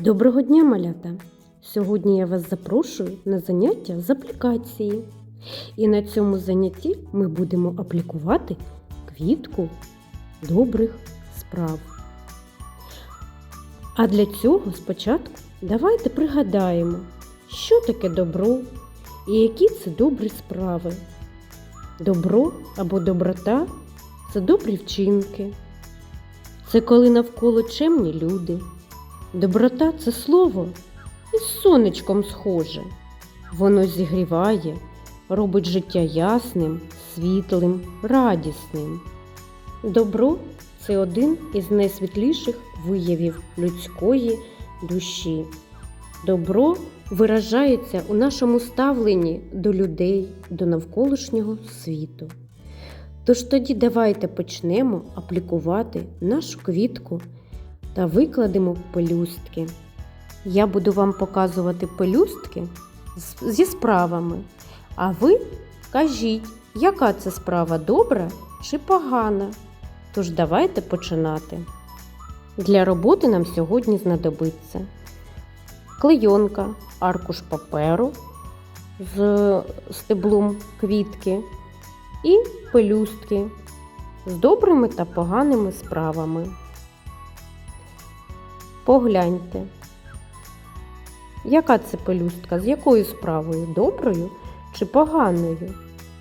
Доброго дня, малята! Сьогодні я вас запрошую на заняття з аплікації. І на цьому занятті ми будемо аплікувати квітку добрих справ. А для цього спочатку давайте пригадаємо, що таке добро і які це добрі справи. Добро або доброта це добрі вчинки. Це коли навколо чемні люди. Доброта це слово із сонечком схоже. Воно зігріває, робить життя ясним, світлим, радісним. Добро це один із найсвітліших виявів людської душі. Добро виражається у нашому ставленні до людей, до навколишнього світу. Тож тоді давайте почнемо аплікувати нашу квітку та викладемо пелюстки. Я буду вам показувати пелюстки зі справами, а ви кажіть, яка це справа добра чи погана. Тож давайте починати. Для роботи нам сьогодні знадобиться клейонка, аркуш паперу з стеблом квітки і пелюстки з добрими та поганими справами. Погляньте, яка це пелюстка, з якою справою? Доброю чи поганою?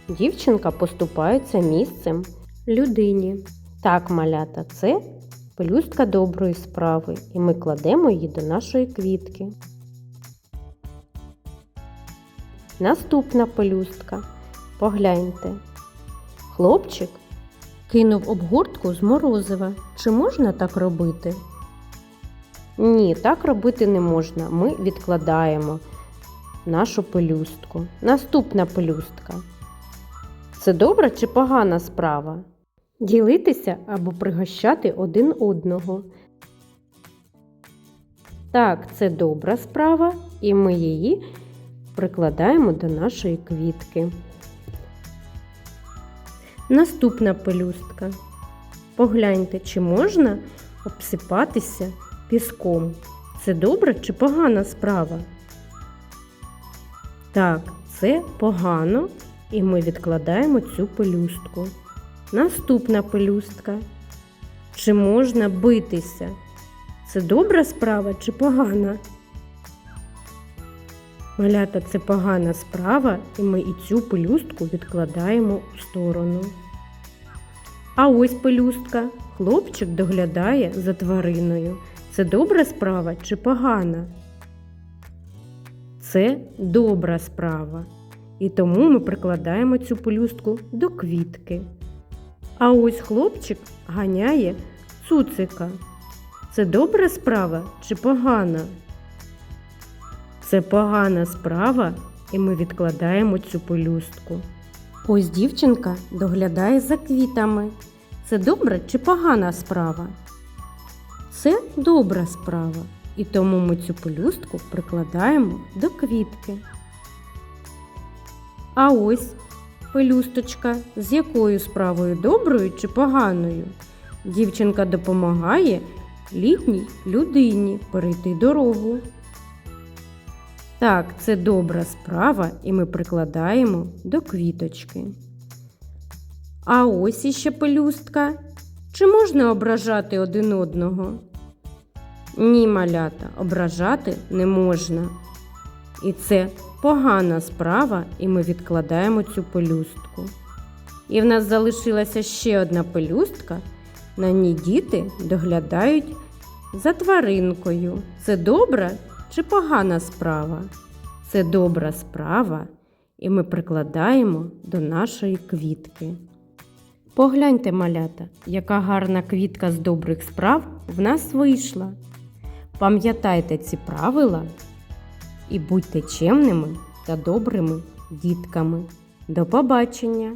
Дівчинка поступається місцем людині. Так, малята, це пелюстка доброї справи, і ми кладемо її до нашої квітки. Наступна пелюстка. Погляньте. Хлопчик кинув обгортку з морозива. Чи можна так робити? Ні, так робити не можна. Ми відкладаємо нашу пелюстку. Наступна пелюстка. Це добра чи погана справа? Ділитися або пригощати один одного. Так, це добра справа, і ми її прикладаємо до нашої квітки. Наступна пелюстка. Погляньте, чи можна обсипатися піском. Це добра чи погана справа? Так, це погано, і ми відкладаємо цю пелюстку. Наступна пелюстка. Чи можна битися? Це добра справа чи погана? Малята це погана справа, і ми і цю пелюстку відкладаємо у сторону. А ось пелюстка. Хлопчик доглядає за твариною. Це добра справа чи погана? Це добра справа. І тому ми прикладаємо цю пелюстку до квітки. А ось хлопчик ганяє цуцика. Це добра справа чи погана? Це погана справа, і ми відкладаємо цю пелюстку. Ось дівчинка доглядає за квітами. Це добра чи погана справа? Це добра справа, і тому ми цю пелюстку прикладаємо до квітки. А ось пелюсточка з якою справою доброю чи поганою? Дівчинка допомагає літній людині перейти дорогу. Так, це добра справа, і ми прикладаємо до квіточки. А ось іще пелюстка. Чи можна ображати один одного? Ні, малята, ображати не можна. І це погана справа, і ми відкладаємо цю пелюстку. І в нас залишилася ще одна пелюстка. На ній діти доглядають за тваринкою. Це добра чи погана справа? Це добра справа, і ми прикладаємо до нашої квітки. Погляньте, малята, яка гарна квітка з добрих справ в нас вийшла. Пам'ятайте ці правила і будьте чемними та добрими дітками. До побачення!